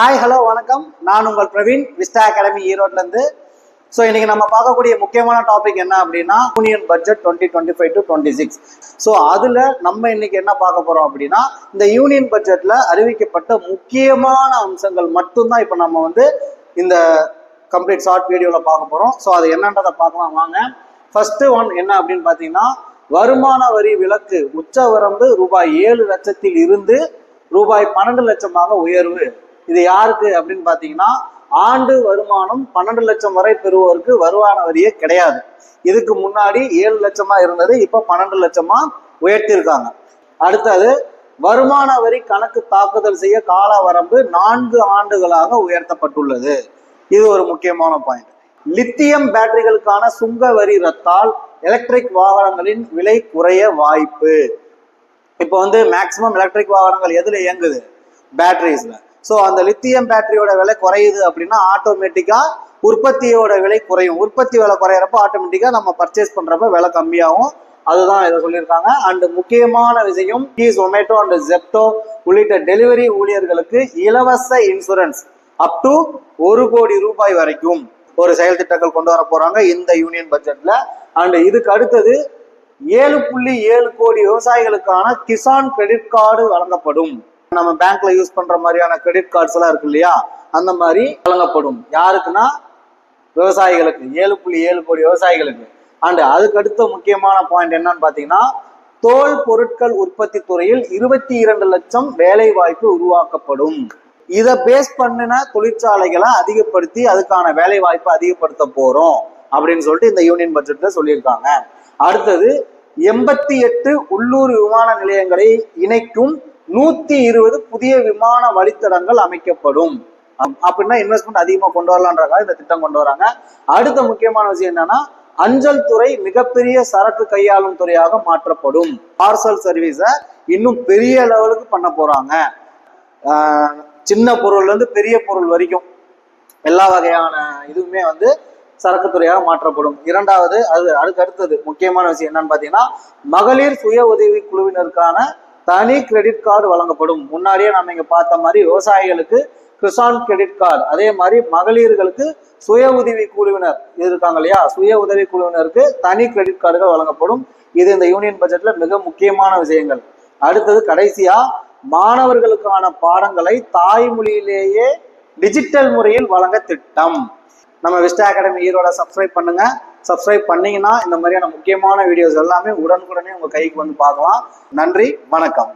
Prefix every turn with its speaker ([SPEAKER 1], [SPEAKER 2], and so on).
[SPEAKER 1] Hi hello வணக்கம். நான் உங்கள் பிரவீன் விஸ்டா அகாடமி ஈரோட்லேருந்து ஸோ இன்னைக்கு நம்ம பார்க்கக்கூடிய முக்கியமான டாபிக் என்ன அப்படின்னா union budget twenty twenty five to twenty six so அதில் நம்ம இன்னைக்கு என்ன பார்க்க போகிறோம் அப்படின்னா இந்த யூனியன் பட்ஜெட்டில் அறிவிக்கப்பட்ட முக்கியமான அம்சங்கள் மட்டும்தான் இப்போ நம்ம வந்து இந்த கம்ப்ளீட் ஷார்ட் வீடியோவில் பார்க்க போகிறோம் ஸோ அது என்னன்றதை பார்க்கலாம் வாங்க. ஃபர்ஸ்ட் ஒன் என்ன அப்படின்னு பார்த்தீங்கன்னா வருமான வரி விலக்கு உச்சவரம்பு ரூபாய் ஏழு லட்சத்தில் இருந்து ரூபாய் பன்னெண்டு லட்சமாக உயர்வு. இது யாருக்கு அப்படின்னு பார்த்தீங்கன்னா ஆண்டு வருமானம் பன்னெண்டு லட்சம் வரை பெறுவோருக்கு வருமான வரியே கிடையாது. இதுக்கு முன்னாடி ஏழு லட்சமா இருந்தது இப்போ பன்னெண்டு லட்சமா உயர்த்தியிருக்காங்க அடுத்தது வருமான வரி கணக்கு தாக்குதல் செய்ய கால வரம்பு நான்கு ஆண்டுகளாக உயர்த்தப்பட்டுள்ளது. இது ஒரு முக்கியமான பாயிண்ட் லித்தியம் பேட்டரிகளுக்கான சுங்க வரி ரத்தால் எலக்ட்ரிக் வாகனங்களின் விலை குறைய வாய்ப்பு. இப்போ வந்து மேக்சிமம் எலக்ட்ரிக் வாகனங்கள் எதுல இயங்குது? பேட்டரிஸ்ல ஸோ அந்த லித்தியம் பேட்டரியோட விலை குறையுது அப்படின்னா ஆட்டோமேட்டிக்காக உற்பத்தியோட விலை குறையும். உற்பத்தி விலை குறையிறப்ப ஆட்டோமேட்டிக்காக நம்ம பர்ச்சேஸ் பண்ணுறப்ப விலை கம்மியாகும். அதுதான் இதை சொல்லியிருக்காங்க. அண்டு முக்கியமான விஷயம் கீ ஜொமேட்டோ அண்ட் ஜெப்டோ உள்ளிட்ட டெலிவரி ஊழியர்களுக்கு இலவச இன்சூரன்ஸ் அப் டு ஒரு கோடி ரூபாய் வரைக்கும் ஒரு செயல் திட்டங்கள் கொண்டு வர போறாங்க இந்த யூனியன் பட்ஜெட்ல அண்ட் இதுக்கு அடுத்தது ஏழு புள்ளி ஏழு கோடி விவசாயிகளுக்கான கிசான் கிரெடிட் கார்டு வழங்கப்படும். நம்ம பேங்க்ல யூஸ் பண்ற மாதிரியான கிரெடிட் கார்ட்ஸ் எல்லாம் இருக்கு இல்லையா? அந்த மாதிரி வழங்கப்படும். யாருக்குன்னா? விவசாயிகளுக்கு. ஏழு புள்ளி ஏழு கோடி விவசாயிகளுக்கு. அண்டு அதுக்கு அடுத்த முக்கியமான பாயிண்ட் என்னன்னு பாத்தீங்கன்னா தோல் பொருட்கள் உற்பத்தி துறையில் இருபத்தி இரண்டு லட்சம் வேலை வாய்ப்பு உருவாக்கப்படும். இதை பேஸ் பண்ணின தொழிற்சாலைகளை அதிகப்படுத்தி அதுக்கான வேலை வாய்ப்பை அதிகப்படுத்த போறோம். அப்படின்னு சொல்லிட்டு இந்த யூனியன் பட்ஜெட்ல சொல்லியிருக்காங்க. அடுத்தது எண்பத்தி எட்டு உள்ளூர் விமான நிலையங்களை இணைக்கும் நூத்தி இருபது புதிய விமான வழித்தடங்கள் அமைக்கப்படும். அப்~ அப்படின்னா இன்வெஸ்ட்மெண்ட் அதிகமா கொண்டு வரலான்றக்காக இந்த திட்டம் கொண்டு வராங்க. அடுத்த முக்கியமான விஷயம் என்னன்னா அஞ்சல் துறை மிகப்பெரிய சரக்கு கையாளும் துறையாக மாற்றப்படும். பார்சல் சர்வீஸை இன்னும் பெரிய லெவலுக்கு பண்ண போறாங்க. சின்ன பொருள்ல இருந்து பெரிய பொருள் வரைக்கும் எல்லா வகையான இதுவுமே வந்து சரக்கு துறையாக மாற்றப்படும். இரண்டாவது அது அதுக்கு அடுத்தது முக்கியமான விஷயம் என்னன்னு பாத்தீங்கன்னா மகளிர் சுய உதவி குழுவினருக்கான தனி கிரெடிட் கார்டு வழங்கப்படும். முன்னாடியே நம்ம இங்க பார்த்த மாதிரி விவசாயிகளுக்கு கிசான் கிரெடிட் கார்டு அதே மாதிரி மகளிர்களுக்கு சுய உதவி குழுவினர் இது இருக்காங்க இல்லையா? சுய உதவி குழுவினருக்கு தனி கிரெடிட் கார்டுகள் வழங்கப்படும். இது இந்த யூனியன் பட்ஜெட்ல மிக முக்கியமான விஷயங்கள். அடுத்தது கடைசியா மாணவர்களுக்கான பாடங்களை தாய்மொழியிலேயே டிஜிட்டல் முறையில் வழங்க திட்டம். நம்ம விஸ்டா அகாடமி ஈரோட சப்ஸ்கிரைப் பண்ணுங்க. சப்ஸ்கிரைப் பண்ணீங்கன்னா இந்த மாதிரியான முக்கியமான வீடியோஸ் எல்லாமே உடனுக்குடனே உங்க கைக்கு வந்து பார்க்கலாம். நன்றி வணக்கம்.